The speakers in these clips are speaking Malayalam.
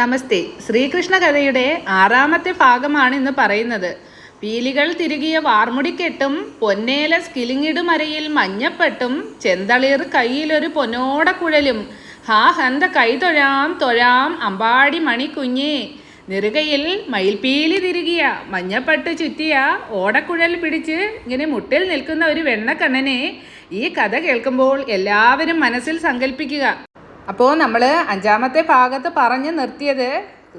നമസ്തേ. ശ്രീകൃഷ്ണ കഥയുടെ ആറാമത്തെ ഭാഗമാണ് ഇന്ന് പറയുന്നത്. പീലികൾ തിരുകിയ വാർമുടിക്കെട്ടും പൊന്നേല സ്കിലിങ്ങിടുമരയിൽ മഞ്ഞപ്പെട്ടും ചെന്തളിർ കയ്യിലൊരു പൊന്നോടക്കുഴലും ഹാ ഹന്ത കൈ തൊഴാം തൊഴാം അമ്പാടി മണിക്കുഞ്ഞേ. നെറുകയിൽ മയിൽപീലി തിരികിയ മഞ്ഞപ്പട്ട് ചുറ്റിയ ഓടക്കുഴൽ പിടിച്ച് ഇങ്ങനെ മുട്ടിൽ നിൽക്കുന്ന ഒരു വെണ്ണക്കണ്ണനെ ഈ കഥ കേൾക്കുമ്പോൾ എല്ലാവരും മനസ്സിൽ സങ്കല്പിക്കുക അപ്പോൾ നമ്മൾ അഞ്ചാമത്തെ ഭാഗത്ത് പറഞ്ഞു നിർത്തിയത്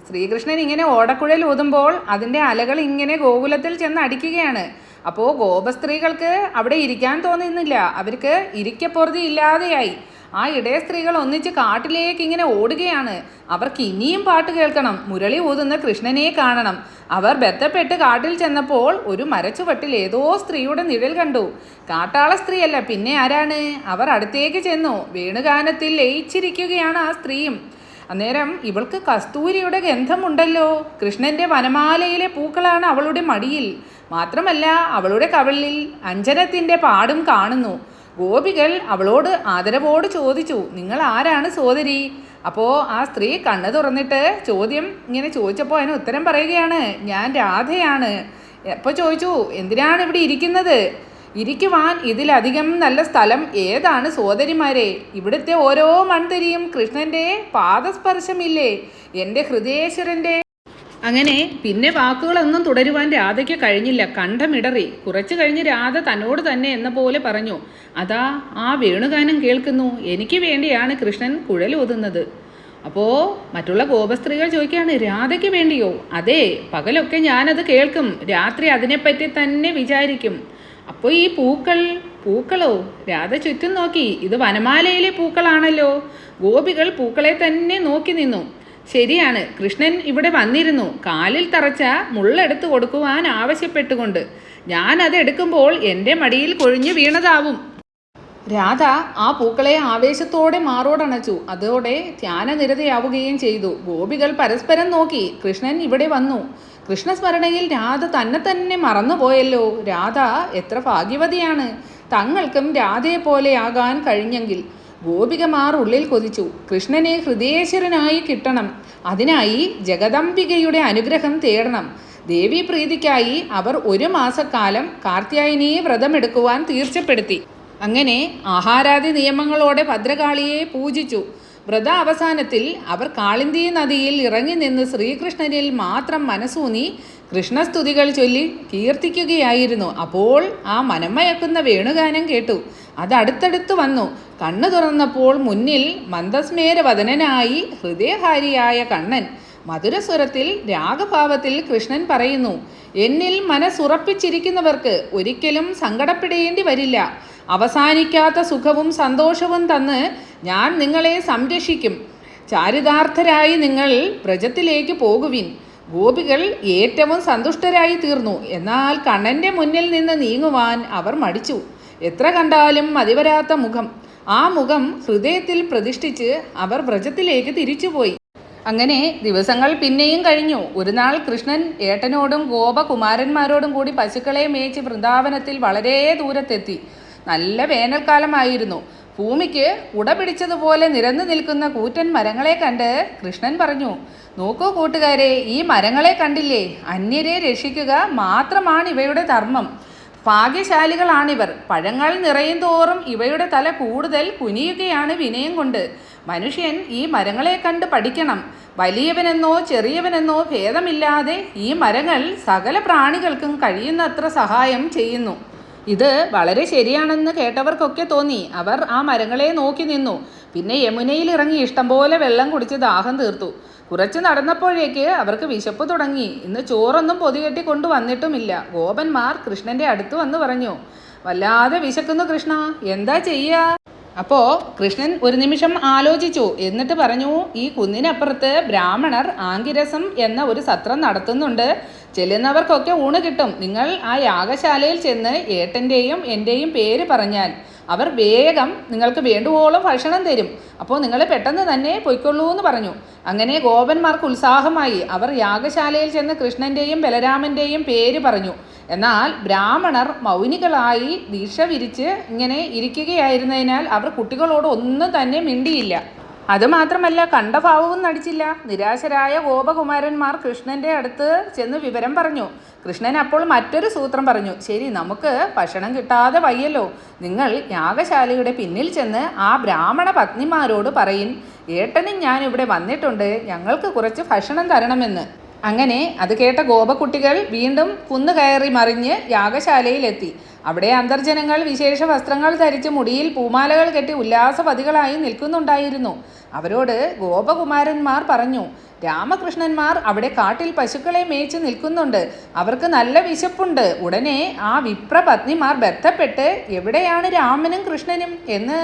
ശ്രീകൃഷ്ണൻ ഇങ്ങനെ ഓടക്കുഴൽ ഊതുമ്പോൾ അതിന്റെ അലകൾ ഇങ്ങനെ ഗോകുലത്തിൽ ചെന്ന് അടിക്കുകയാണ്. അപ്പോൾ ഗോപസ്ത്രീകൾക്ക് അവിടെ ഇരിക്കാൻ തോന്നുന്നില്ല. അവർക്ക് ഇരിക്കപ്പുറതി ഇല്ലാതെയായി. ആ ഇടയ സ്ത്രീകൾ ഒന്നിച്ച് കാട്ടിലേക്ക് ഇങ്ങനെ ഓടുകയാണ്. അവർക്ക് ഇനിയും പാട്ട് കേൾക്കണം. മുരളി ഊതുന്ന കൃഷ്ണനെ കാണണം. അവർ ബന്ധപ്പെട്ട് കാട്ടിൽ ചെന്നപ്പോൾ ഒരു മരച്ചുവട്ടിൽ ഏതോ സ്ത്രീയുടെ നിഴൽ കണ്ടു. കാട്ടാള സ്ത്രീയല്ല പിന്നെ ആരാണ്? അവർ അടുത്തേക്ക് ചെന്നു. വേണുഗാനത്തിൽ ലയിച്ചിരിക്കുകയാണ് ആ സ്ത്രീയും. അന്നേരം ഇവൾക്ക് കസ്തൂരിയുടെ ഗന്ധമുണ്ടല്ലോ. കൃഷ്ണന്റെ വനമാലയിലെ പൂക്കളാണ് അവളുടെ മടിയിൽ. മാത്രമല്ല അവളുടെ കവിളിൽ അഞ്ജനത്തിന്റെ പാടും കാണുന്നു. ഗോപികൾ അവളോട് ആദരവോട് ചോദിച്ചു നിങ്ങൾ ആരാണ് സോദരി? അപ്പോൾ ആ സ്ത്രീ കണ്ണ് തുറന്നിട്ട് ചോദ്യം ഇങ്ങനെ ചോദിച്ചപ്പോൾ അതിന് ഉത്തരം പറയുകയാണ് ഞാൻ രാധയാണ്. അപ്പോൾ ചോദിച്ചു എന്തിനാണ് ഇവിടെ ഇരിക്കുന്നത്? ഇരിക്കുവാൻ ഇതിലധികം നല്ല സ്ഥലം ഏതാണ് സോദരിമാരെ? ഇവിടുത്തെ ഓരോ മൺതരിയും കൃഷ്ണന്റെ പാദസ്പർശമില്ലേ? എന്റെ ഹൃദയേശ്വരന്റെ അങ്ങനെ പിന്നെ വാക്കുകളൊന്നും തുടരുവാൻ രാധയ്ക്ക് കഴിഞ്ഞില്ല. കണ്ഠമിടറി. കുറച്ചു കഴിഞ്ഞ് രാധ തന്നോട് തന്നെ എന്ന പോലെ പറഞ്ഞു. അതാ ആ വേണുഗാനം കേൾക്കുന്നു. എനിക്ക് വേണ്ടിയാണ് കൃഷ്ണൻ കുഴലൂതുന്നത് അപ്പോൾ മറ്റുള്ള ഗോപസ്ത്രീകൾ ചോദിക്കുകയാണ് രാധയ്ക്ക് വേണ്ടിയോ? അതെ പകലൊക്കെ ഞാനത് കേൾക്കും. രാത്രി അതിനെപ്പറ്റി തന്നെ വിചാരിക്കും. അപ്പോൾ ഈ പൂക്കൾ പൂക്കളോ? രാധ ചുറ്റും നോക്കി. ഇത് വനമാലയിലെ പൂക്കളാണല്ലോ. ഗോപികൾ പൂക്കളെ തന്നെ നോക്കി നിന്നു. ശരിയാണ്. കൃഷ്ണൻ ഇവിടെ വന്നിരുന്നു. കാലിൽ തറച്ച മുള്ളെടുത്ത് കൊടുക്കുവാൻ ആവശ്യപ്പെട്ടുകൊണ്ട്. ഞാൻ അത് എടുക്കുമ്പോൾ എന്റെ മടിയിൽ കൊഴിഞ്ഞു വീണതാവും. രാധ ആ പൂക്കളെ ആവേശത്തോടെ മാറോടണച്ചു. അതോടെ ധ്യാനനിരതയാവുകയും ചെയ്തു. ഗോപികൾ പരസ്പരം നോക്കി. കൃഷ്ണൻ ഇവിടെ വന്നു. കൃഷ്ണസ്മരണയിൽ രാധ തന്നെ തന്നെ മറന്നുപോയല്ലോ. രാധ എത്ര ഭാഗ്യവതിയാണ്. തങ്ങൾക്കും രാധയെ പോലെയാകാൻ കഴിഞ്ഞെങ്കിൽ. ഗോപികമാർ ഉള്ളിൽ കൊതിച്ചു. കൃഷ്ണനെ ഹൃദയേശ്വരനായി കിട്ടണം. അതിനായി ജഗദംബികയുടെ അനുഗ്രഹം തേടണം. ദേവി പ്രീതിക്കായി അവർ ഒരു മാസക്കാലം കാർത്യായനിയെ വ്രതമെടുക്കുവാൻ തീർച്ചപ്പെടുത്തി. അങ്ങനെ ആഹാരാദി നിയമങ്ങളോടെ ഭദ്രകാളിയെ പൂജിച്ചു. വ്രത അവസാനത്തിൽ അവർ കാളിന്തി നദിയിൽ ഇറങ്ങി നിന്ന് ശ്രീകൃഷ്ണനിൽ മാത്രം മനസ്സൂന്നി കൃഷ്ണസ്തുതികൾ ചൊല്ലി കീർത്തിക്കുകയായിരുന്നു. അപ്പോൾ ആ മനമയക്കുന്ന വേണുഗാനം കേട്ടു. അത് അടുത്തടുത്ത് വന്നു. കണ്ണു തുറന്നപ്പോൾ മുന്നിൽ മന്ദസ്മേരവദനായി ഹൃദയഹാരിയായ കണ്ണൻ മധുരസ്വരത്തിൽ രാഗഭാവത്തിൽ കൃഷ്ണൻ പറയുന്നു എന്നിൽ മനസ്സുറപ്പിച്ചിരിക്കുന്നവർക്ക് ഒരിക്കലും സങ്കടപ്പെടേണ്ടി വരില്ല. അവസാനിക്കാത്ത സുഖവും സന്തോഷവും തന്ന് ഞാൻ നിങ്ങളെ സംരക്ഷിക്കും. ചാരിതാർത്ഥരായി നിങ്ങൾ വ്രജത്തിലേക്ക് പോകുവിൻ. ഗോപികൾ ഏറ്റവും സന്തുഷ്ടരായി തീർന്നു. എന്നാൽ കണ്ണന്റെ മുന്നിൽ നിന്ന് നീങ്ങുവാൻ അവർ മടിച്ചു. എത്ര കണ്ടാലും മതിവരാത്ത മുഖം. ആ മുഖം ഹൃദയത്തിൽ പ്രതിഷ്ഠിച്ച് അവർ വ്രജത്തിലേക്ക് തിരിച്ചുപോയി. അങ്ങനെ ദിവസങ്ങൾ പിന്നെയും കഴിഞ്ഞു. ഒരു നാൾ കൃഷ്ണൻ ഏട്ടനോടും ഗോപകുമാരന്മാരോടും കൂടി പശുക്കളെ മേച്ച് വൃന്ദാവനത്തിൽ വളരെ ദൂരത്തെത്തി. നല്ല വേനൽക്കാലമായിരുന്നു. ഭൂമിക്ക് കുട പിടിച്ചതുപോലെ നിരന്നു നിൽക്കുന്ന കൂറ്റൻ മരങ്ങളെ കണ്ട് കൃഷ്ണൻ പറഞ്ഞു നോക്കൂ കൂട്ടുകാരെ ഈ മരങ്ങളെ കണ്ടില്ലേ? അന്യരെ രക്ഷിക്കുക മാത്രമാണ് ഇവയുടെ ധർമ്മം. ഭാഗ്യശാലികളാണിവർ. പഴങ്ങൾ നിറയും തോറും ഇവയുടെ തല കൂടുതൽ കുനിയുകയാണ് വിനയം കൊണ്ട്. മനുഷ്യൻ ഈ മരങ്ങളെ കണ്ട് പഠിക്കണം. വലിയവനെന്നോ ചെറിയവനെന്നോ ഭേദമില്ലാതെ ഈ മരങ്ങൾ സകല പ്രാണികൾക്കും കഴിയുന്നത്ര സഹായം ചെയ്യുന്നു. ഇത് വളരെ ശരിയാണെന്ന് കേട്ടവർക്കൊക്കെ തോന്നി. അവർ ആ മരങ്ങളെ നോക്കി നിന്നു. പിന്നെ യമുനയിൽ ഇറങ്ങി ഇഷ്ടംപോലെ വെള്ളം കുടിച്ച് ദാഹം തീർത്തു. കുറച്ച് നടന്നപ്പോഴേക്ക് അവർക്ക് വിശപ്പ് തുടങ്ങി. ഇന്ന് ചോറൊന്നും പൊതികെട്ടി കൊണ്ടുവന്നിട്ടുമില്ല ഗോപന്മാർ കൃഷ്ണന്റെ അടുത്ത് വന്ന് പറഞ്ഞു വല്ലാതെ വിശക്കുന്നു കൃഷ്ണ. എന്താ ചെയ്യാ? അപ്പോ കൃഷ്ണൻ ഒരു നിമിഷം ആലോചിച്ചു. എന്നിട്ട് പറഞ്ഞു ഈ കുന്നിനപ്പുറത്ത് ബ്രാഹ്മണർ ആങ്കിരസം എന്ന ഒരു സത്രം നടത്തുന്നുണ്ട്. ചെല്ലുന്നവർക്കൊക്കെ ഊണ് കിട്ടും. നിങ്ങൾ ആ യാഗശാലയിൽ ചെന്ന് ഏട്ടന്റെയും എന്റെയും പേര് പറഞ്ഞാൽ അവർ വേഗം നിങ്ങൾക്ക് വേണ്ടുവോളം ഭക്ഷണം തരും. അപ്പോൾ നിങ്ങൾ പെട്ടെന്ന് തന്നെ പൊയ്ക്കൊള്ളൂ എന്ന് പറഞ്ഞു. അങ്ങനെ ഗോപന്മാർക്ക് ഉത്സാഹമായി അവർ യാഗശാലയിൽ ചെന്ന് കൃഷ്ണന്റെയും ബലരാമന്റെയും പേര് പറഞ്ഞു. എന്നാൽ ബ്രാഹ്മണർ മൗനികളായി ദീക്ഷ വിരിച്ച് ഇങ്ങനെ ഇരിക്കുകയായിരുന്നതിനാൽ അവർ കുട്ടികളോട് ഒന്നും തന്നെ മിണ്ടിയില്ല. അതുമാത്രമല്ല കണ്ട ഭാവവും നടിച്ചില്ല. നിരാശരായ ഗോപകുമാരന്മാർ കൃഷ്ണന്റെ അടുത്ത് ചെന്ന് വിവരം പറഞ്ഞു. കൃഷ്ണൻ അപ്പോൾ മറ്റൊരു സൂത്രം പറഞ്ഞു. ശരി നമുക്ക് ഭക്ഷണം കിട്ടാതെ വയ്യല്ലോ. നിങ്ങൾ യാഗശാലയുടെ പിന്നിൽ ചെന്ന് ആ ബ്രാഹ്മണ പത്നിമാരോട് പറയിൻ ഏട്ടനും ഞാൻ ഇവിടെ വന്നിട്ടുണ്ട്. ഞങ്ങൾക്ക് കുറച്ച് ഭക്ഷണം തരണമെന്ന്. അങ്ങനെ അത് കേട്ട ഗോപക്കുട്ടികൾ വീണ്ടും കുന്നു കയറി മറിഞ്ഞ് യാഗശാലയിലെത്തി. അവിടെ അന്തർജനങ്ങൾ വിശേഷ വസ്ത്രങ്ങൾ ധരിച്ച് മുടിയിൽ പൂമാലകൾ കെട്ടി ഉല്ലാസപതികളായി നിൽക്കുന്നുണ്ടായിരുന്നു. അവരോട് ഗോപകുമാരന്മാർ പറഞ്ഞു രാമകൃഷ്ണന്മാർ അവിടെ കാട്ടിൽ പശുക്കളെ മേയിച്ച് നിൽക്കുന്നുണ്ട്. അവർക്ക് നല്ല വിശപ്പുണ്ട്. ഉടനെ ആ വിപ്രപത്നിമാർ ബന്ധപ്പെട്ട് എവിടെയാണ് രാമനും കൃഷ്ണനും എന്ന്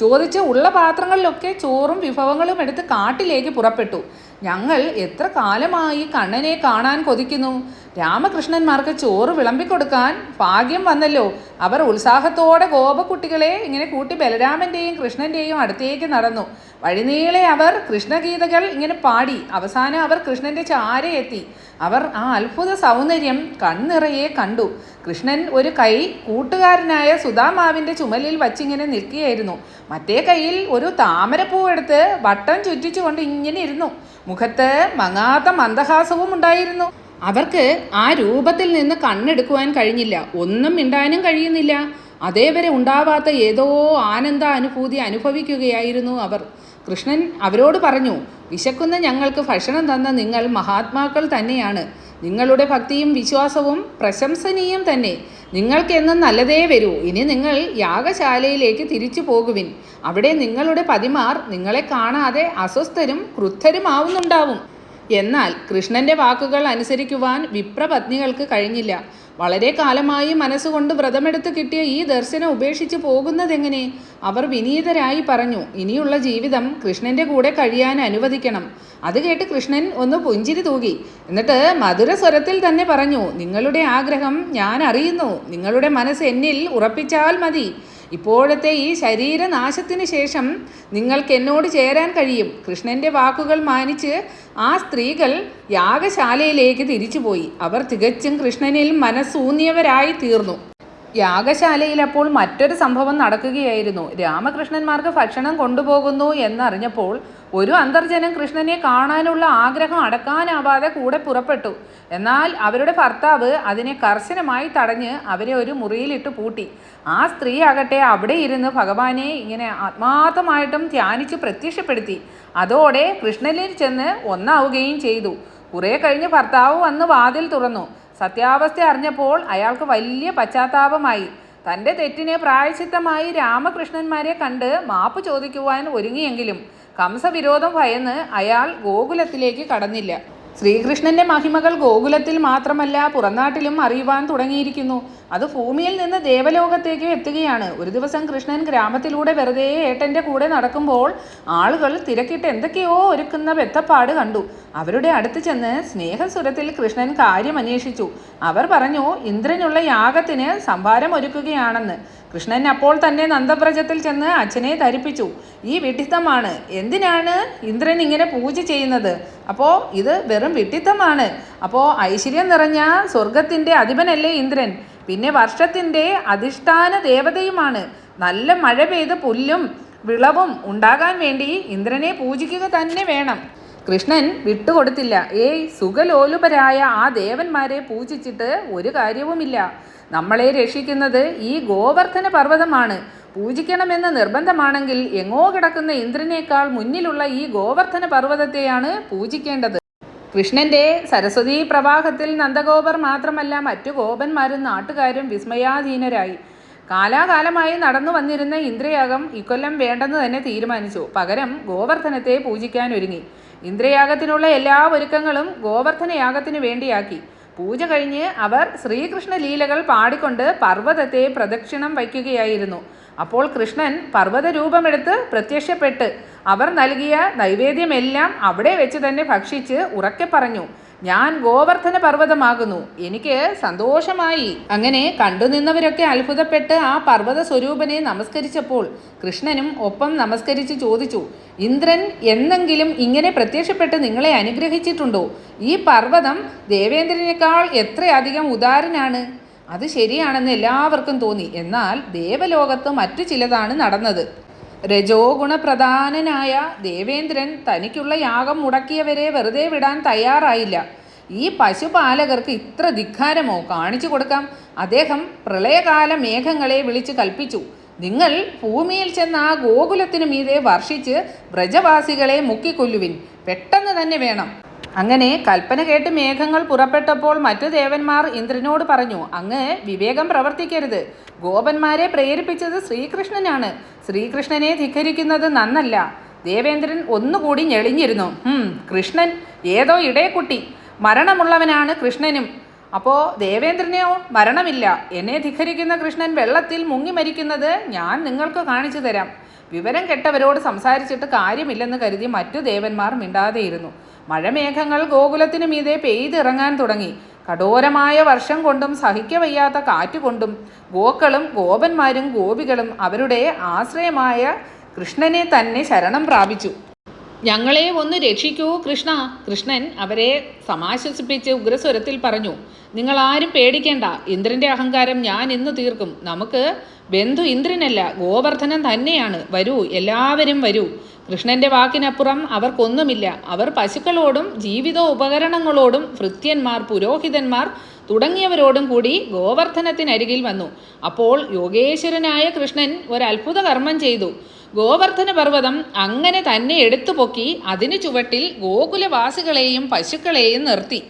ചോദിച്ച് ഉള്ള പാത്രങ്ങളിലൊക്കെ ചോറും വിഭവങ്ങളും എടുത്ത് കാട്ടിലേക്ക് പുറപ്പെട്ടു. ഞങ്ങൾ എത്ര കാലമായി കണ്ണനെ കാണാൻ കൊതിക്കുന്നു? രാമകൃഷ്ണന്മാർക്ക് ചോറ് വിളമ്പിക്കൊടുക്കാൻ ഭാഗ്യം വന്നല്ലോ. അവർ ഉത്സാഹത്തോടെ ഗോപക്കുട്ടികളെ ഇങ്ങനെ കൂട്ടി ബലരാമന്റെയും കൃഷ്ണന്റെയും അടുത്തേക്ക് നടന്നു. വഴിനീളെ അവർ കൃഷ്ണഗീതകൾ ഇങ്ങനെ പാടി. അവസാനം അവർ കൃഷ്ണന്റെ ചാരയെത്തി അവർ ആ അത്ഭുത സൗന്ദര്യം കണ്ണിറയെ കണ്ടു. കൃഷ്ണൻ ഒരു കൈ കൂട്ടുകാരനായ സുധാമാവിന്റെ ചുമലിൽ വച്ചിങ്ങനെ നിൽക്കുകയായിരുന്നു. മറ്റേ കൈയിൽ ഒരു താമരപ്പൂ എടുത്ത് വട്ടം ചുറ്റിച്ചുകൊണ്ട് ഇങ്ങനെ ഇരുന്നു. മുഖത്ത് മങ്ങാത്ത മന്ദഹാസവും ഉണ്ടായിരുന്നു. അവർക്ക് ആ രൂപത്തിൽ നിന്ന് കണ്ണെടുക്കുവാൻ കഴിഞ്ഞില്ല. ഒന്നും മിണ്ടാനും കഴിയുന്നില്ല. അതേവരെ ഉണ്ടാവാത്ത ഏതോ ആനന്ദ അനുഭൂതി അനുഭവിക്കുകയായിരുന്നു അവർ. കൃഷ്ണൻ അവരോട് പറഞ്ഞു വിശക്കുന്ന ഞങ്ങൾക്ക് ഭക്ഷണം തന്ന നിങ്ങൾ മഹാത്മാക്കൾ തന്നെയാണ്. നിങ്ങളുടെ ഭക്തിയും വിശ്വാസവും പ്രശംസനീയം തന്നെ. നിങ്ങൾക്കെന്നും നല്ലതേ വരൂ. ഇനി നിങ്ങൾ യാഗശാലയിലേക്ക് തിരിച്ചു പോകുവിൻ. അവിടെ നിങ്ങളുടെ പതിമാർ നിങ്ങളെ കാണാതെ അസ്വസ്ഥരും ക്രുദ്ധരുമാവുന്നുണ്ടാവും. എന്നാൽ കൃഷ്ണന്റെ വാക്കുകൾ അനുസരിക്കുവാൻ വിപ്രപത്നികൾക്ക് കഴിഞ്ഞില്ല. വളരെ കാലമായി മനസ്സുകൊണ്ട് വ്രതമെടുത്ത് കിട്ടിയ ഈ ദർശനം ഉപേക്ഷിച്ച് പോകുന്നതെങ്ങനെ? അവർ വിനീതരായി പറഞ്ഞു ഇനിയുള്ള ജീവിതം കൃഷ്ണന്റെ കൂടെ കഴിയാൻ അനുവദിക്കണം. അത് കേട്ട് കൃഷ്ണൻ ഒന്ന് പുഞ്ചിരി തൂകി. എന്നിട്ട് മധുര സ്വരത്തിൽ തന്നെ പറഞ്ഞു നിങ്ങളുടെ ആഗ്രഹം ഞാൻ അറിയുന്നു. നിങ്ങളുടെ മനസ്സ് എന്നിൽ ഉറപ്പിച്ചാൽ മതി. ഇപ്പോഴത്തെ ഈ ശരീരനാശത്തിന് ശേഷം നിങ്ങൾക്ക് എന്നോട് ചേരാൻ കഴിയും. കൃഷ്ണന്റെ വാക്കുകൾ മാനിച്ച് ആ സ്ത്രീകൾ യാഗശാലയിലേക്ക് തിരിച്ചുപോയി. അവർ തികച്ചും കൃഷ്ണനിൽ മനസ്സൂന്നിയവരായി തീർന്നു. യാഗശാലയിൽ അപ്പോൾ മറ്റൊരു സംഭവം നടക്കുകയായിരുന്നു. രാമകൃഷ്ണന്മാർക്ക് ഭക്ഷണം കൊണ്ടുപോകുന്നു എന്നറിഞ്ഞപ്പോൾ ഒരു അന്തർജനം കൃഷ്ണനെ കാണാനുള്ള ആഗ്രഹം അടക്കാനാവാതെ കൂടെ പുറപ്പെട്ടു. എന്നാൽ അവരുടെ ഭർത്താവ് അതിനെ കർശനമായി തടഞ്ഞ് അവരെ ഒരു മുറിയിലിട്ട് പൂട്ടി. ആ സ്ത്രീ ആകട്ടെ അവിടെ ഇരുന്ന് ഭഗവാനെ ഇങ്ങനെ ആത്മാർത്ഥമായിട്ടും ധ്യാനിച്ച് പ്രത്യക്ഷപ്പെടുത്തി. അതോടെ കൃഷ്ണനിൽ ചെന്ന് ഒന്നാവുകയും ചെയ്തു. കുറേ കഴിഞ്ഞ് ഭർത്താവ് വന്ന് വാതിൽ തുറന്നു. സത്യാവസ്ഥ അറിഞ്ഞപ്പോൾ അയാൾക്ക് വലിയ പശ്ചാത്താപമായി. തന്റെ തെറ്റിനെ പ്രായശിത്തമായി രാമകൃഷ്ണന്മാരെ കണ്ട് മാപ്പ് ചോദിക്കുവാൻ ഒരുങ്ങിയെങ്കിലും കംസവിരോധം ഭയന്ന് അയാൾ ഗോകുലത്തിലേക്ക് കടന്നില്ല. ശ്രീകൃഷ്ണന്റെ മഹിമകൾ ഗോകുലത്തിൽ മാത്രമല്ല പുറനാട്ടിലും അറിയുവാൻ തുടങ്ങിയിരിക്കുന്നു. അത് ഭൂമിയിൽ നിന്ന് ദേവലോകത്തേക്ക് എത്തുകയാണ്. ഒരു ദിവസം കൃഷ്ണൻ ഗ്രാമത്തിലൂടെ വെറുതെ ഏട്ടന്റെ കൂടെ നടക്കുമ്പോൾ ആളുകൾ തിരക്കിട്ട് എന്തൊക്കെയോ ഒരുക്കുന്ന ബെത്തപ്പാട് കണ്ടു. അവരുടെ അടുത്ത് ചെന്ന് സ്നേഹസ്വരത്തിൽ കൃഷ്ണൻ കാര്യം അന്വേഷിച്ചു. അവർ പറഞ്ഞു ഇന്ദ്രനുള്ള യാഗത്തിന് സംഭാരം ഒരുക്കുകയാണെന്ന്. കൃഷ്ണൻ അപ്പോൾ തന്നെ നന്ദവ്രജത്തിൽ ചെന്ന് അച്ഛനെ ധരിപ്പിച്ചു. ഈ വിഡിത്തമാണ് എന്തിനാണ് ഇന്ദ്രൻ ഇങ്ങനെ പൂജ ചെയ്യുന്നത്? അപ്പോൾ ഇത് വെറും വിഡിത്തമാണ് അപ്പോൾ ഐശ്വര്യം നിറഞ്ഞ സ്വർഗത്തിന്റെ അധിപനല്ലേ ഇന്ദ്രൻ? പിന്നെ വർഷത്തിന്റെ അധിഷ്ഠാന ദേവതയുമാണ്. നല്ല മഴ പെയ്ത് പുല്ലും വിളവും ഉണ്ടാകാൻ വേണ്ടി ഇന്ദ്രനെ പൂജിക്കുക തന്നെ വേണം. കൃഷ്ണൻ വിട്ടുകൊടുത്തില്ല. ഏയ് സുഖലോലുപരായ ആ ദേവന്മാരെ പൂജിച്ചിട്ട് ഒരു കാര്യവുമില്ല. നമ്മളെ രക്ഷിക്കുന്നത് ഈ ഗോവർദ്ധന പർവതമാണ്. പൂജിക്കണമെന്ന് നിർബന്ധമാണെങ്കിൽ എങ്ങോ കിടക്കുന്ന ഇന്ദ്രനേക്കാൾ മുന്നിലുള്ള ഈ ഗോവർദ്ധന പർവതത്തെയാണ് പൂജിക്കേണ്ടത്. കൃഷ്ണന്റെ സരസ്വതീ പ്രവാഹത്തിൽ നന്ദഗോപർ മാത്രമല്ല മറ്റു ഗോപന്മാരും നാട്ടുകാരും വിസ്മയാധീനരായി. കാലാകാലമായി നടന്നു വന്നിരുന്ന ഇന്ദ്രയാഗം ഇക്കൊല്ലം വേണ്ടെന്ന് തന്നെ തീരുമാനിച്ചു. പകരം ഗോവർദ്ധനത്തെ പൂജിക്കാൻ ഒരുങ്ങി. ഇന്ദ്രയാഗത്തിനുള്ള എല്ലാ ഒരുക്കങ്ങളും ഗോവർദ്ധന യാഗത്തിന് വേണ്ടിയാക്കി. പൂജ കഴിഞ്ഞ് അവർ ശ്രീകൃഷ്ണ ലീലകൾ പാടിക്കൊണ്ട് പർവതത്തെ പ്രദക്ഷിണം വയ്ക്കുകയായിരുന്നു. അപ്പോൾ കൃഷ്ണൻ പർവത രൂപമെടുത്ത് പ്രത്യക്ഷപ്പെട്ട് അവർ നൽകിയ നൈവേദ്യമെല്ലാം അവിടെ വെച്ച് തന്നെ ഭക്ഷിച്ച് ഉറക്കെ പറഞ്ഞു. ഞാൻ ഗോവർദ്ധന പർവതമാകുന്നു. എനിക്ക് സന്തോഷമായി. അങ്ങനെ കണ്ടുനിന്നവരൊക്കെ അത്ഭുതപ്പെട്ട് ആ പർവത സ്വരൂപനെ നമസ്കരിച്ചപ്പോൾ കൃഷ്ണനും ഒപ്പം നമസ്കരിച്ച് ചോദിച്ചു ഇന്ദ്രൻ എന്നെങ്കിലും ഇങ്ങനെ പ്രത്യക്ഷപ്പെട്ട് നിങ്ങളെ അനുഗ്രഹിച്ചിട്ടുണ്ടോ? ഈ പർവതം ദേവേന്ദ്രനേക്കാൾ എത്രയധികം ഉദാരനാണ്? അത് ശരിയാണെന്ന് എല്ലാവർക്കും തോന്നി. എന്നാൽ ദേവലോകത്ത് മറ്റു ചിലതാണ് നടന്നത്. രജോ ഗുണപ്രധാനനായ ദേവേന്ദ്രൻ തനിക്കുള്ള യാഗം മുടക്കിയവരെ വെറുതെ വിടാൻ തയ്യാറായില്ല. ഈ പശുപാലകർക്ക് ഇത്ര ധിക്കാരമോ? കാണിച്ചു കൊടുക്കാം. അദ്ദേഹം പ്രളയകാല മേഘങ്ങളെ വിളിച്ച് കൽപ്പിച്ചു. നിങ്ങൾ ഭൂമിയിൽ ചെന്ന് ആ ഗോകുലത്തിനു മീതെ വർഷിച്ച് വ്രജവാസികളെ മുക്കിക്കൊല്ലുവിൻ. പെട്ടെന്ന് തന്നെ വേണം. അങ്ങനെ കൽപ്പന കേട്ട് മേഘങ്ങൾ പുറപ്പെട്ടപ്പോൾ മറ്റു ദേവന്മാർ ഇന്ദ്രനോട് പറഞ്ഞു അങ്ങ് വിവേകം പ്രവർത്തിക്കരുത്. ഗോപന്മാരെ പ്രേരിപ്പിച്ചത് ശ്രീകൃഷ്ണനാണ്. ശ്രീകൃഷ്ണനെ ധിക്കരിക്കുന്നത് നന്നല്ല. ദേവേന്ദ്രൻ ഒന്നുകൂടി ഞെളിഞ്ഞിരുന്നു. "ഹും, കൃഷ്ണൻ ഏതോ ഇടയക്കുട്ടി. മരണമുള്ളവനാണ് കൃഷ്ണനും. അപ്പോൾ ദേവേന്ദ്രനെയോ മരണമില്ല. എന്നെ ധിക്കരിക്കുന്ന കൃഷ്ണൻ വെള്ളത്തിൽ മുങ്ങി മരിക്കുന്നത് ഞാൻ നിങ്ങൾക്ക് കാണിച്ചു തരാം. വിവരം കെട്ടവരോട് സംസാരിച്ചിട്ട് കാര്യമില്ലെന്ന് കരുതി മറ്റു ദേവന്മാർ മിണ്ടാതെയിരുന്നു. മഴമേഘങ്ങൾ ഗോകുലത്തിനു മീതെ പെയ്തിറങ്ങാൻ തുടങ്ങി. കഠോരമായ വർഷം കൊണ്ടും സഹിക്കവയ്യാത്ത കാറ്റുകൊണ്ടും ഗോക്കളും ഗോപന്മാരും ഗോപികളും അവരുടെ ആശ്രയമായ കൃഷ്ണനെ തന്നെ ശരണം പ്രാപിച്ചു. ഞങ്ങളെ ഒന്ന് രക്ഷിക്കൂ കൃഷ്ണ. കൃഷ്ണൻ അവരെ സമാശ്വസിപ്പിച്ച് ഉഗ്രസ്വരത്തിൽ പറഞ്ഞു നിങ്ങൾ ആരും പേടിക്കേണ്ട. ഇന്ദ്രന്റെ അഹങ്കാരം ഞാൻ ഇന്ന് തീർക്കും. നമുക്ക് ബന്ധു ഇന്ദ്രനല്ല ഗോവർദ്ധനൻ തന്നെയാണ്. വരൂ എല്ലാവരും വരൂ. കൃഷ്ണന്റെ വാക്കിനപ്പുറം അവർക്കൊന്നുമില്ല. അവർ പശുക്കളോടും ജീവിത ഉപകരണങ്ങളോടും ഭൃത്യന്മാർ പുരോഹിതന്മാർ തുടങ്ങിയവരോടും കൂടി ഗോവർദ്ധനത്തിനരികിൽ വന്നു. അപ്പോൾ യോഗേശ്വരനായ കൃഷ്ണൻ ഒരു കർമ്മം ചെയ്തു. ഗോവർദ്ധന പർവതം അങ്ങനെ തന്നെ എടുത്തു പൊക്കി അതിനു ചുവട്ടിൽ ഗോകുലവാസികളെയും പശുക്കളെയും നിർത്തി.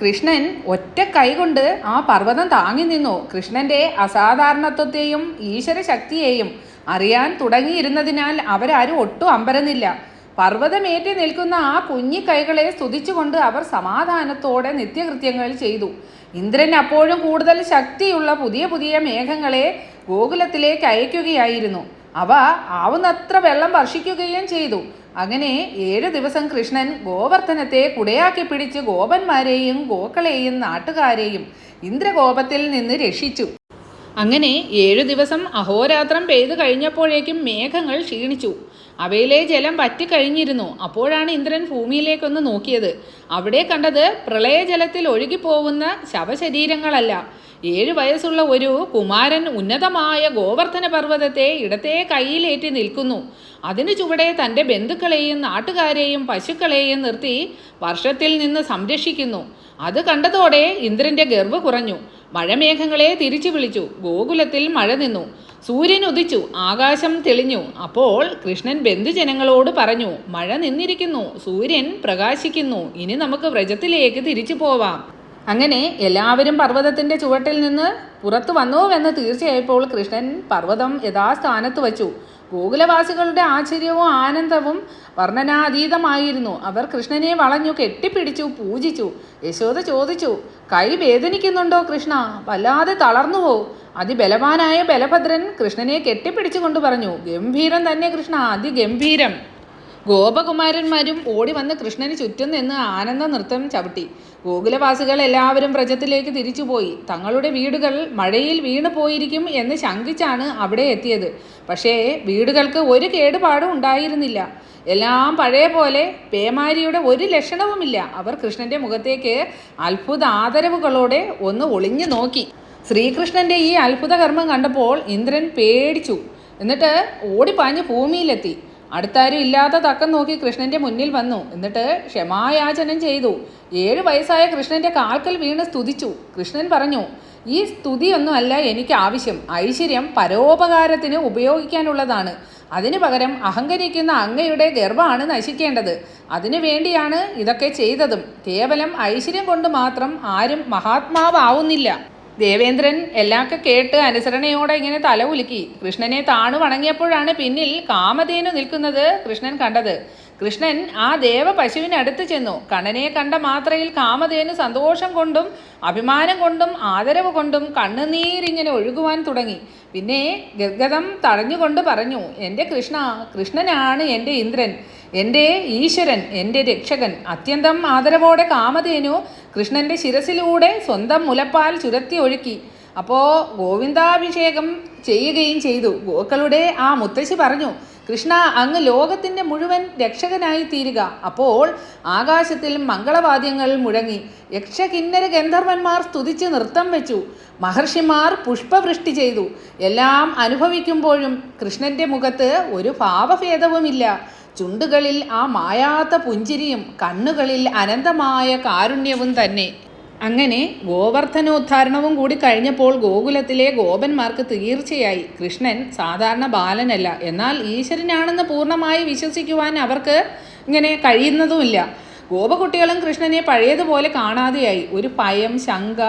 കൃഷ്ണൻ ഒറ്റ കൈകൊണ്ട് ആ പർവതം താങ്ങി നിന്നു. കൃഷ്ണന്റെ അസാധാരണത്വത്തെയും ഈശ്വര ശക്തിയെയും അറിയാൻ തുടങ്ങിയിരുന്നതിനാൽ അവരാരും ഒട്ടും അമ്പരന്നില്ല. പർവതമേറ്റി നിൽക്കുന്ന ആ കുഞ്ഞി കൈകളെ സ്തുതിച്ചുകൊണ്ട് അവർ സമാധാനത്തോടെ നിത്യകൃത്യങ്ങൾ ചെയ്തു. ഇന്ദ്രൻ അപ്പോഴും കൂടുതൽ ശക്തിയുള്ള പുതിയ പുതിയ മേഘങ്ങളെ ഗോകുലത്തിലേക്ക് അയക്കുകയായിരുന്നു. അവ ആവുന്നത്ര വെള്ളം വർഷിക്കുകയും ചെയ്തു. അങ്ങനെ ഏഴു ദിവസം കൃഷ്ണൻ ഗോവർദ്ധനത്തെ കുടയാക്കി പിടിച്ച് ഗോപന്മാരെയും ഗോക്കളെയും നാട്ടുകാരെയും ഇന്ദ്രകോപത്തിൽ നിന്ന് രക്ഷിച്ചു. അങ്ങനെ ഏഴു ദിവസം അഹോരാത്രം പെയ്തു കഴിഞ്ഞപ്പോഴേക്കും മേഘങ്ങൾ ക്ഷീണിച്ചു. അവയിലെ ജലം വറ്റിക്കഴിഞ്ഞിരുന്നു. അപ്പോഴാണ് ഇന്ദ്രൻ ഭൂമിയിലേക്കൊന്ന് നോക്കിയത്. അവിടെ കണ്ടത് പ്രളയജലത്തിൽ ഒഴുകിപ്പോകുന്ന ശവശരീരങ്ങളല്ല. ഏഴു വയസ്സുള്ള ഒരു കുമാരൻ ഉന്നതമായ ഗോവർദ്ധന പർവതത്തെ ഇടത്തെ കൈയിലേറ്റി നിൽക്കുന്നു. അതിനു ചുവടെ തന്റെ ബന്ധുക്കളെയും നാട്ടുകാരെയും പശുക്കളെയും നിർത്തി വർഷത്തിൽ നിന്ന് സംരക്ഷിക്കുന്നു. അത് കണ്ടതോടെ ഇന്ദ്രന്റെ ഗർവ് കുറഞ്ഞു. മഴമേഘങ്ങളെ തിരിച്ചു വിളിച്ചു. ഗോകുലത്തിൽ മഴ നിന്നു. സൂര്യൻ ഉദിച്ചു. ആകാശം തെളിഞ്ഞു. അപ്പോൾ കൃഷ്ണൻ ബന്ധുജനങ്ങളോട് പറഞ്ഞു മഴ നിന്നിരിക്കുന്നു. സൂര്യൻ പ്രകാശിക്കുന്നു. ഇനി നമുക്ക് വ്രജത്തിലേക്ക് തിരിച്ചു പോവാം. അങ്ങനെ എല്ലാവരും പർവതത്തിന്റെ ചുവട്ടിൽ നിന്ന് പുറത്തു വന്നുവെന്ന് തീർച്ചയായപ്പോൾ കൃഷ്ണൻ പർവതം യഥാസ്ഥാനത്ത് വച്ചു. ഗോകുലവാസികളുടെ ആശ്ചര്യവും ആനന്ദവും വർണനാതീതമായിരുന്നു. അവർ കൃഷ്ണനെ വളഞ്ഞു കെട്ടിപ്പിടിച്ചു പൂജിച്ചു. യശോദ ചോദിച്ചു കൈ വേദനിക്കുന്നുണ്ടോ കൃഷ്ണ? വല്ലാതെ തളർന്നുവോ? അതിബലവാനായ ബലഭദ്രൻ കൃഷ്ണനെ കെട്ടിപ്പിടിച്ചുകൊണ്ട് പറഞ്ഞു ഗംഭീരം തന്നെ കൃഷ്ണ അതിഗംഭീരം. ഗോപകുമാരന്മാരും ഓടി വന്ന് കൃഷ്ണന് ചുറ്റും നിന്ന് ആനന്ദ നൃത്തം ചവിട്ടി. ഗോകുലവാസികൾ എല്ലാവരും വ്രജത്തിലേക്ക് തിരിച്ചുപോയി. തങ്ങളുടെ വീടുകൾ മഴയിൽ വീണു പോയിരിക്കും എന്ന് ശങ്കിച്ചാണ് അവിടെ എത്തിയത്. പക്ഷേ വീടുകൾക്ക് ഒരു കേടുപാടും ഉണ്ടായിരുന്നില്ല. എല്ലാം പഴയ പോലെ പേമാരിയുടെ ഒരു ലക്ഷണവുമില്ല. അവർ കൃഷ്ണന്റെ മുഖത്തേക്ക് അത്ഭുത ആദരവുകളോടെ ഒന്ന് ഒളിഞ്ഞു നോക്കി. ശ്രീകൃഷ്ണന്റെ ഈ അത്ഭുത കർമ്മം കണ്ടപ്പോൾ ഇന്ദ്രൻ പേടിച്ചു. എന്നിട്ട് ഓടിപ്പാഞ്ഞ് ഭൂമിയിലെത്തി. അടുത്താരും ഇല്ലാത്ത തക്കം നോക്കി കൃഷ്ണന്റെ മുന്നിൽ വന്നു. എന്നിട്ട് ക്ഷമായാചനം ചെയ്തു. ഏഴ് വയസ്സായ കൃഷ്ണന്റെ കാൽക്കൽ വീണ് സ്തുതിച്ചു. കൃഷ്ണൻ പറഞ്ഞു ഈ സ്തുതിയൊന്നുമല്ല എനിക്ക് ആവശ്യം. ഐശ്വര്യം പരോപകാരത്തിന് ഉപയോഗിക്കാനുള്ളതാണ്. അതിനു പകരം അഹങ്കരിക്കുന്ന അങ്ങയുടെ ഗർഭമാണ് നശിക്കേണ്ടത്. അതിനു വേണ്ടിയാണ് ഇതൊക്കെ ചെയ്തതും. കേവലം ഐശ്വര്യം കൊണ്ട് മാത്രം ആരും മഹാത്മാവാവുന്നില്ല. ദേവേന്ദ്രൻ എല്ലാമൊക്കെ കേട്ട് അനുസരണയോടെ ഇങ്ങനെ തല ഉലുക്കി കൃഷ്ണനെ താണു വണങ്ങിയപ്പോഴാണ് പിന്നിൽ കാമധേനു നിൽക്കുന്നത് കൃഷ്ണൻ കണ്ടത്. കൃഷ്ണൻ ആ ദേവ പശുവിനടുത്ത് ചെന്നു. കണ്ണനെ കണ്ട മാത്രയിൽ കാമധേനു സന്തോഷം കൊണ്ടും അഭിമാനം കൊണ്ടും ആദരവ് കൊണ്ടും കണ്ണുനീരിങ്ങനെ ഒഴുകുവാൻ തുടങ്ങി. പിന്നെ ഗദ്ഗതം തടഞ്ഞുകൊണ്ട് പറഞ്ഞു എന്റെ കൃഷ്ണ കൃഷ്ണനാണ് എന്റെ ഇന്ദ്രൻ. എന്റെ ഈശ്വരൻ എന്റെ രക്ഷകൻ. അത്യന്തം ആദരവോടെ കാമധേനു കൃഷ്ണന്റെ ശിരസിലൂടെ സ്വന്തം മുലപ്പാൽ ചുരത്തി ഒഴുക്കി. അപ്പോൾ ഗോവിന്ദാഭിഷേകം ചെയ്യുകയും ചെയ്തു. ഗോക്കളുടെ ആ മുത്തശ്ശി പറഞ്ഞു കൃഷ്ണ അങ്ങ് ലോകത്തിന്റെ മുഴുവൻ രക്ഷകനായി തീരുക. അപ്പോൾ ആകാശത്തിൽ മംഗളവാദ്യങ്ങൾ മുഴങ്ങി. യക്ഷകിന്നര ഗന്ധർവന്മാർ സ്തുതിച്ച് നൃത്തം വെച്ചു. മഹർഷിമാർ പുഷ്പവൃഷ്ടി ചെയ്തു. എല്ലാം അനുഭവിക്കുമ്പോഴും കൃഷ്ണന്റെ മുഖത്ത് ഒരു ഭാവഭേദവുമില്ല. ചുണ്ടുകളിൽ ആ മായാത്ത പുഞ്ചിരിയും കണ്ണുകളിൽ അനന്തമായ കാരുണ്യവും തന്നെ. അങ്ങനെ ഗോവർദ്ധനോദ്ധാരണവും കൂടി കഴിഞ്ഞപ്പോൾ ഗോകുലത്തിലെ ഗോപന്മാർക്ക് തീർച്ചയായി കൃഷ്ണൻ സാധാരണ ബാലനല്ല. എന്നാൽ ഈശ്വരനാണെന്ന് പൂർണമായി വിശ്വസിക്കുവാൻ അവർക്ക് ഇങ്ങനെ കഴിയുന്നതുമില്ല. ഗോപകുട്ടികളും കൃഷ്ണനെ പഴയതുപോലെ കാണാതെയായി. ഒരു പയം ശങ്ക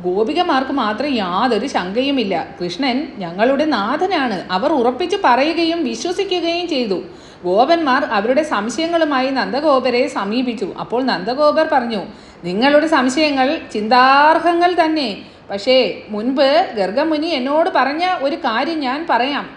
ഗോപികമാർക്ക് മാത്രം യാതൊരു ശങ്കയുമില്ല. കൃഷ്ണൻ ഞങ്ങളുടെ നാഥനാണ്. അവർ ഉറപ്പിച്ച് പറയുകയും വിശ്വസിക്കുകയും ചെയ്തു. ഗോപന്മാർ അവരുടെ സംശയങ്ങളുമായി നന്ദഗോപരെ സമീപിച്ചു. അപ്പോൾ നന്ദഗോപർ പറഞ്ഞു നിങ്ങളുടെ സംശയങ്ങൾ ചിന്താർഹങ്ങൾ തന്നെ. പക്ഷേ മുൻപ് ഗർഗമുനി എന്നോട് പറഞ്ഞ ഒരു കാര്യം ഞാൻ പറയാം.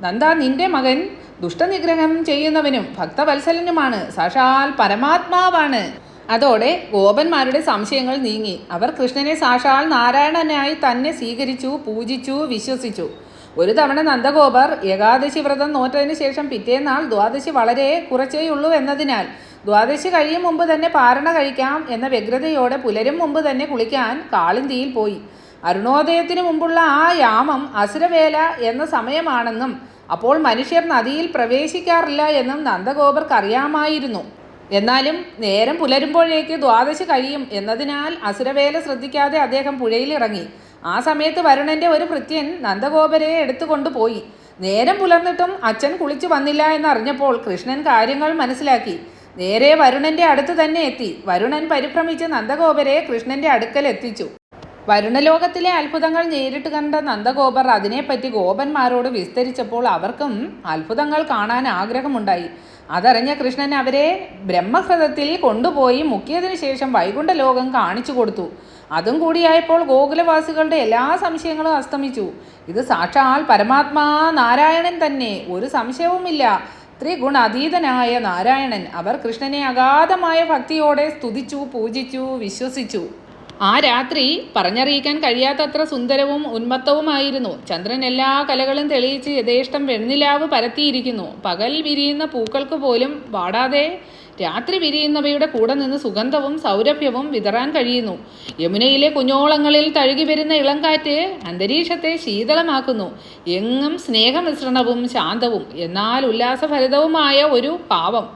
നന്ദ നിന്റെ മകൻ ദുഷ്ടനിഗ്രഹം ചെയ്യുന്നവനും ഭക്തവത്സലനുമാണ്. സാക്ഷാൽ പരമാത്മാവാണ്. അതോടെ ഗോപന്മാരുടെ സംശയങ്ങൾ നീങ്ങി. അവർ കൃഷ്ണനെ സാക്ഷാൽ നാരായണനായി തന്നെ സ്വീകരിച്ചു പൂജിച്ചു വിശ്വസിച്ചു. ഒരു തവണ നന്ദഗോപർ ഏകാദശി വ്രതം നോറ്റതിന് ശേഷം പിറ്റേന്നാൾ ദ്വാദശി വളരെ കുറച്ചേയുള്ളൂ എന്നതിനാൽ ദ്വാദശി കഴിയും മുമ്പ് തന്നെ പാരണ കഴിക്കാം എന്ന വ്യഗ്രതയോടെ പുലരും മുമ്പ് തന്നെ കുളിക്കാൻ കാളിന്തിയിൽ പോയി. അരുണോദയത്തിനു മുമ്പുള്ള ആ യാമം അസുരവേല എന്ന സമയമാണെന്നും അപ്പോൾ മനുഷ്യർ നദിയിൽ പ്രവേശിക്കാറില്ല എന്നും നന്ദഗോപർക്ക് അറിയാമായിരുന്നു എന്നാലും നേരം പുലരുമ്പോഴേക്ക് ദ്വാദശി കഴിയും എന്നതിനാൽ അസുരവേല ശ്രദ്ധിക്കാതെ അദ്ദേഹം പുഴയിലിറങ്ങി. ആ സമയത്ത് വരുണന്റെ ഒരു ഭൃത്യൻ എടുത്തുകൊണ്ടു പോയി. നേരം പുലർന്നിട്ടും അച്ഛൻ കുളിച്ചു വന്നില്ല എന്നറിഞ്ഞപ്പോൾ കൃഷ്ണൻ കാര്യങ്ങൾ മനസ്സിലാക്കി. നേരെ വരുണന്റെ അടുത്ത് തന്നെ എത്തി. വരുണൻ പരിഭ്രമിച്ച് നന്ദഗോപരയെ കൃഷ്ണന്റെ അടുക്കൽ എത്തിച്ചു. വരുണലോകത്തിലെ അത്ഭുതങ്ങൾ നേരിട്ട് കണ്ട നന്ദഗോപർ അതിനെപ്പറ്റി ഗോപന്മാരോട് വിസ്തരിച്ചപ്പോൾ അവർക്കും അത്ഭുതങ്ങൾ കാണാൻ ആഗ്രഹമുണ്ടായി. അതറിഞ്ഞ കൃഷ്ണൻ അവരെ ബ്രഹ്മഹൃതത്തിൽ കൊണ്ടുപോയി മുക്കിയതിനു ശേഷം വൈകുണ്ഠലോകം കാണിച്ചു കൊടുത്തു. അതും കൂടിയായപ്പോൾ ഗോകുലവാസികളുടെ എല്ലാ സംശയങ്ങളും അസ്തമിച്ചു. ഇത് സാക്ഷാൽ പരമാത്മാ നാരായണൻ തന്നെ. ഒരു സംശയവുമില്ല. ത്രിഗുണാതീതനായ നാരായണൻ അവർ കൃഷ്ണനെ അഗാധമായ ഭക്തിയോടെ സ്തുതിച്ചു പൂജിച്ചു വിശ്വസിച്ചു. ആ രാത്രി പറഞ്ഞറിയിക്കാൻ കഴിയാത്തത്ര സുന്ദരവും ഉന്മത്തവുമായിരുന്നു. ചന്ദ്രൻ എല്ലാ കലകളും തെളിയിച്ച് യഥേഷ്ടം വെണ്ണിലാവ് പരത്തിയിരിക്കുന്നു. പകൽ വിരിയുന്ന പൂക്കൾക്ക് പോലും വാടാതെ രാത്രി വിരിയുന്നവയുടെ കൂടെ നിന്ന് സുഗന്ധവും സൗരഭ്യവും വിതറാൻ കഴിയുന്നു. യമുനയിലെ കുഞ്ഞോളങ്ങളിൽ തഴുകി വരുന്ന ഇളംകാറ്റ് അന്തരീക്ഷത്തെ ശീതളമാക്കുന്നു. എങ്ങും സ്നേഹമിശ്രണവും ശാന്തവും എന്നാൽ ഉല്ലാസഭരിതവുമായ ഒരു പാവം.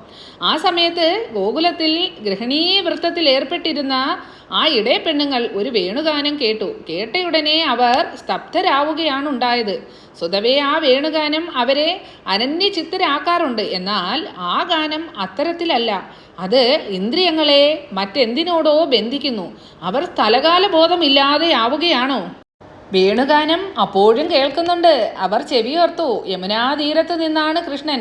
ആ സമയത്ത് ഗോകുലത്തിൽ ഗൃഹിണീ വൃത്തത്തിൽ ഏർപ്പെട്ടിരുന്ന ആ ഇടയ പെണ്ണുങ്ങൾ ഒരു വേണുഗാനം കേട്ടു. കേട്ടയുടനെ അവർ സ്തബ്ധരാവുകയാണ് ഉണ്ടായത് സ്വതവേ ആ വേണുഗാനം അവരെ അനന്യചിത്തരാക്കാറുണ്ട്. എന്നാൽ ആ ഗാനം അത്തരത്തിലല്ല. അത് ഇന്ദ്രിയങ്ങളെ മറ്റെന്തിനോടോ ബന്ധിക്കുന്നു. അവർ സ്ഥലകാല ബോധമില്ലാതെയാവുകയാണോ വേണുഗാനം അപ്പോഴും കേൾക്കുന്നുണ്ട്. അവർ ചെവിയോർത്തു യമുനാ തീരത്ത് നിന്നാണ് കൃഷ്ണൻ.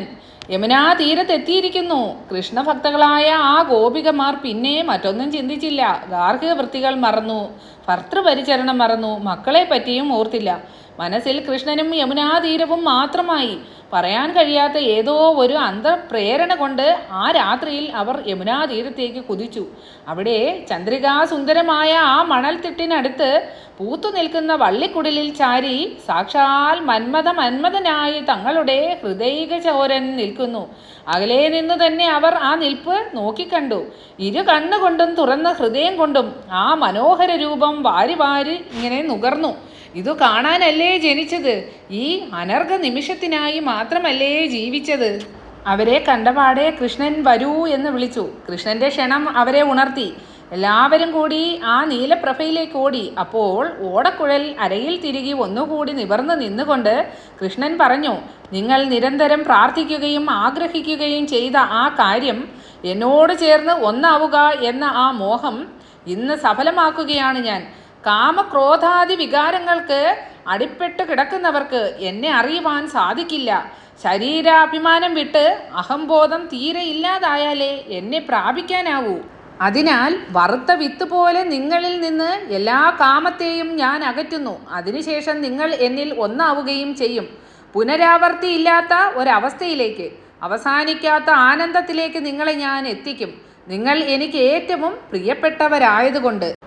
യമുനാ തീരത്തെത്തിയിരിക്കുന്നു. കൃഷ്ണഭക്തകളായ ആ ഗോപികമാർ പിന്നെ മറ്റൊന്നും ചിന്തിച്ചില്ല. ഗാർഹിക വൃത്തികൾ മറന്നു. ഭർത്തൃപരിചരണം മറന്നു. മക്കളെ പറ്റിയും ഓർത്തില്ല. മനസ്സിൽ കൃഷ്ണനും യമുനാതീരവും മാത്രമായി പറയാൻ കഴിയാത്ത ഏതോ ഒരു അന്തപ്രേരണ കൊണ്ട് ആ രാത്രിയിൽ അവർ യമുനാതീരത്തേക്ക് കുതിച്ചു. അവിടെ ചന്ദ്രികാസുന്ദരമായ ആ മണൽത്തിട്ടിനടുത്ത് പൂത്തു നിൽക്കുന്ന വള്ളിക്കുടലിൽ ചാരി സാക്ഷാൽ മന്മഥ മന്മഥനായി തങ്ങളുടെ ഹൃദയിക ചോരൻ നിൽക്കുന്നു. അകലെ നിന്ന് തന്നെ അവർ ആ നിൽപ്പ് നോക്കിക്കണ്ടു. ഇരു കണ്ണുകൊണ്ടും തുറന്ന ഹൃദയം കൊണ്ടും ആ മനോഹര രൂപം വാരി വാരി ഇങ്ങനെ നുകർന്നു. ഇതു കാണാനല്ലേ ജനിച്ചത്? ഈ അനർഘ നിമിഷത്തിനായി മാത്രമല്ലേ ജീവിച്ചത്? അവരെ കണ്ടപാടെ കൃഷ്ണൻ വരൂ എന്ന് വിളിച്ചു. കൃഷ്ണന്റെ ക്ഷണം അവരെ ഉണർത്തി. എല്ലാവരും കൂടി ആ നീലപ്രഭയിലേക്ക് ഓടി. അപ്പോൾ ഓടക്കുഴൽ അരയിൽ തിരികെ ഒന്നുകൂടി നിവർന്നു നിന്നുകൊണ്ട് കൃഷ്ണൻ പറഞ്ഞു നിങ്ങൾ നിരന്തരം പ്രാർത്ഥിക്കുകയും ആഗ്രഹിക്കുകയും ചെയ്ത ആ കാര്യം എന്നോട് ചേർന്ന് ഒന്നാവുക എന്ന ആ മോഹം ഇന്ന് സഫലമാക്കുകയാണ് ഞാൻ. കാമക്രോധാദി വികാരങ്ങൾക്ക് അടിപ്പെട്ട് കിടക്കുന്നവർക്ക് എന്നെ അറിയുവാൻ സാധിക്കില്ല. ശരീരാഭിമാനം വിട്ട് അഹംബോധം തീരെ ഇല്ലാതായാലേ എന്നെ പ്രാപിക്കാനാവൂ. അതിനാൽ വറുത്ത വിത്ത് പോലെ നിങ്ങളിൽ നിന്ന് എല്ലാ കാമത്തെയും ഞാൻ അകറ്റുന്നു. അതിനുശേഷം നിങ്ങൾ എന്നിൽ ഒന്നാവുകയും ചെയ്യും. പുനരാവർത്തിയില്ലാത്ത ഒരവസ്ഥയിലേക്ക് അവസാനിക്കാത്ത ആനന്ദത്തിലേക്ക് നിങ്ങളെ ഞാൻ എത്തിക്കും. നിങ്ങൾ എനിക്ക് ഏറ്റവും പ്രിയപ്പെട്ടവരായതുകൊണ്ട്.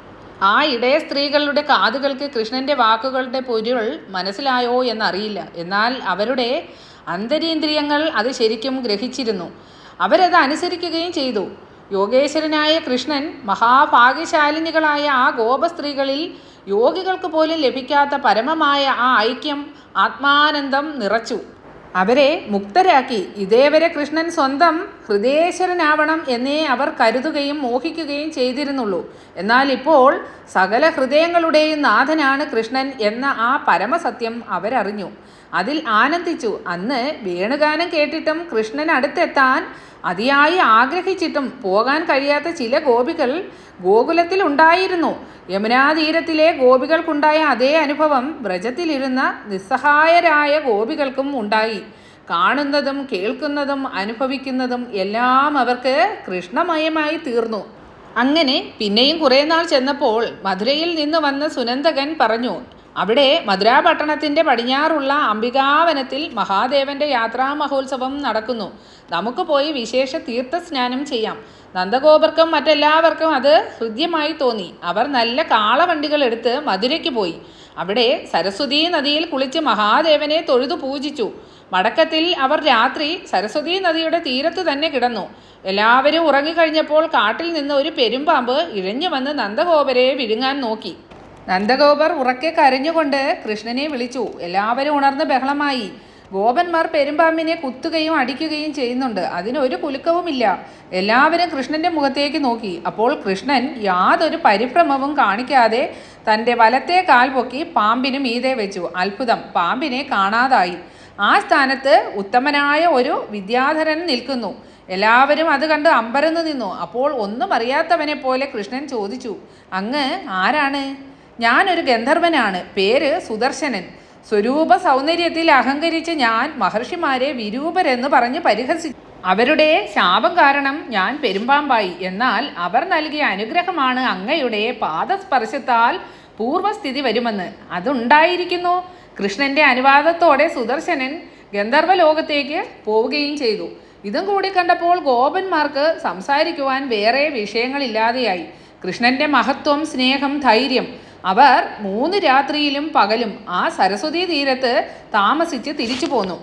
ആ ഇടയ സ്ത്രീകളുടെ കാതുകൾക്ക് കൃഷ്ണന്റെ വാക്കുകളുടെ പൊരുൾ മനസ്സിലായോ എന്നറിയില്ല. എന്നാൽ അവരുടെ അന്തരീന്ദ്രിയങ്ങൾ അത് ശരിക്കും ഗ്രഹിച്ചിരുന്നു. അവരത് അനുസരിക്കുകയും ചെയ്തു. യോഗേശ്വരനായ കൃഷ്ണൻ മഹാഭാഗ്യശാലിനികളായ ആ ഗോപസ്ത്രീകളിൽ യോഗികൾക്ക് പോലും ലഭിക്കാത്ത പരമമായ ആ ഐക്യം ആത്മാനന്ദം നിറച്ചു. അവരെ മുക്തരാക്കി. ഇതേവരെ കൃഷ്ണൻ സ്വന്തം ഹൃദയേശ്വരനാവണം എന്നേ അവർ കരുതുകയും മോഹിക്കുകയും ചെയ്തിരുന്നുള്ളൂ. എന്നാൽ ഇപ്പോൾ സകല ഹൃദയങ്ങളുടെയും നാഥനാണ് കൃഷ്ണൻ എന്ന ആ പരമസത്യം അവരറിഞ്ഞു. അതിൽ ആനന്ദിച്ചു. അന്ന് വേണുഗാനം കേട്ടിട്ടും കൃഷ്ണൻ അടുത്തെത്താൻ അതിയായി ആഗ്രഹിച്ചിട്ടും പോകാൻ കഴിയാത്ത ചില ഗോപികൾ ഗോകുലത്തിൽ ഉണ്ടായിരുന്നു യമുനാതീരത്തിലെ ഗോപികൾക്കുണ്ടായ അതേ അനുഭവം വ്രജത്തിലിരുന്ന നിസ്സഹായരായ ഗോപികൾക്കും ഉണ്ടായി. കാണുന്നതും കേൾക്കുന്നതും അനുഭവിക്കുന്നതും എല്ലാം അവർക്ക് കൃഷ്ണമയമായി തീർന്നു. അങ്ങനെ പിന്നെയും കുറേ നാൾ ചെന്നപ്പോൾ മധുരയിൽ നിന്ന് വന്ന സുനന്ദകൻ പറഞ്ഞു അവിടെ മധുരാപട്ടണത്തിന്റെ പടിഞ്ഞാറുള്ള അംബികാവനത്തിൽ മഹാദേവന്റെ യാത്രാ മഹോത്സവം നടക്കുന്നു. നമുക്ക് പോയി വിശേഷ തീർത്ഥസ്നാനം ചെയ്യാം. നന്ദഗോപർക്കും മറ്റെല്ലാവർക്കും അത് ഹൃദ്യമായി തോന്നി. അവർ നല്ല കാളവണ്ടികൾ എടുത്ത് മധുരയ്ക്ക് പോയി. അവിടെ സരസ്വതീ നദിയിൽ കുളിച്ച് മഹാദേവനെ തൊഴുതു പൂജിച്ചു. മടക്കത്തിൽ അവർ രാത്രി സരസ്വതീ നദിയുടെ തീരത്ത് തന്നെ കിടന്നു. എല്ലാവരും ഉറങ്ങിക്കഴിഞ്ഞപ്പോൾ കാട്ടിൽ നിന്ന് ഒരു പെരുമ്പാമ്പ് ഇഴഞ്ഞു വന്ന് നന്ദഗോപരെ വിഴുങ്ങാൻ നോക്കി. നന്ദഗോപർ ഉറക്കെ കരഞ്ഞുകൊണ്ട് കൃഷ്ണനെ വിളിച്ചു. എല്ലാവരും ഉണർന്ന് ബഹളമായി. ഗോപന്മാർ പെരുമ്പാമ്പിനെ കുത്തുകയും അടിക്കുകയും ചെയ്യുന്നുണ്ട്. അതിനൊരു കുലുക്കവുമില്ല. എല്ലാവരും കൃഷ്ണന്റെ മുഖത്തേക്ക് നോക്കി. അപ്പോൾ കൃഷ്ണൻ യാതൊരു പരിഭ്രമവും കാണിക്കാതെ തന്റെ വലത്തെ കാൽ പൊക്കി പാമ്പിന് മീതെ വെച്ചു. അത്ഭുതം. പാമ്പിനെ കാണാതായി. ആ സ്ഥാനത്ത് ഉത്തമനായ ഒരു വിദ്യാധരൻ നിൽക്കുന്നു. എല്ലാവരും അത് കണ്ട് അമ്പരന്ന് നിന്നു. അപ്പോൾ ഒന്നും അറിയാത്തവനെ പോലെ കൃഷ്ണൻ ചോദിച്ചു. അങ്ങ് ആരാണ്? ഞാനൊരു ഗന്ധർവനാണ്. പേര് സുദർശനൻ. സ്വരൂപ സൗന്ദര്യത്തിൽ അഹങ്കരിച്ച് ഞാൻ മഹർഷിമാരെ വിരൂപരെന്ന് പറഞ്ഞ് പരിഹസിച്ചു. അവരുടെ ശാപം കാരണം ഞാൻ പെരുമ്പാമ്പായി. എന്നാൽ അവർ നൽകിയ അനുഗ്രഹമാണ് അങ്ങയുടെ പാദസ്പർശത്താൽ പൂർവസ്ഥിതി വരുമെന്ന്. അതുണ്ടായിരിക്കുന്നു. കൃഷ്ണന്റെ അനുവാദത്തോടെ സുദർശനൻ ഗന്ധർവ ലോകത്തേക്ക് പോവുകയും ചെയ്തു. ഇതും കൂടി കണ്ടപ്പോൾ ഗോപന്മാർക്ക് സംസാരിക്കുവാൻ വേറെ വിഷയങ്ങളില്ലാതെയായി. കൃഷ്ണന്റെ മഹത്വം സ്നേഹം ധൈര്യം അവർ മൂന്ന് രാത്രിയിലും പകലും ആ സരസ്വതി തീരത്ത് താമസിച്ച് തിരിച്ചു പോന്നു.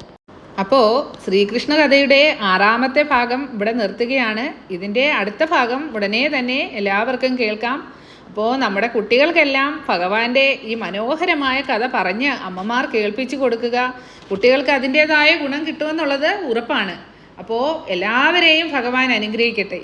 അപ്പോൾ ശ്രീകൃഷ്ണ കഥയുടെ ആറാമത്തെ ഭാഗം ഇവിടെ നിർത്തുകയാണ്. ഇതിന്റെ അടുത്ത ഭാഗം ഉടനെ തന്നെ എല്ലാവർക്കും കേൾക്കാം. അപ്പോൾ നമ്മുടെ കുട്ടികൾക്കെല്ലാം ഭഗവാന്റെ ഈ മനോഹരമായ കഥ പറഞ്ഞ് അമ്മമാർ കേൾപ്പിച്ചു കൊടുക്കുക. കുട്ടികൾക്ക് അതിന്റേതായ ഗുണം കിട്ടുമെന്നുള്ളത് ഉറപ്പാണ്. അപ്പോൾ എല്ലാവരെയും ഭഗവാൻ അനുഗ്രഹിക്കട്ടെ.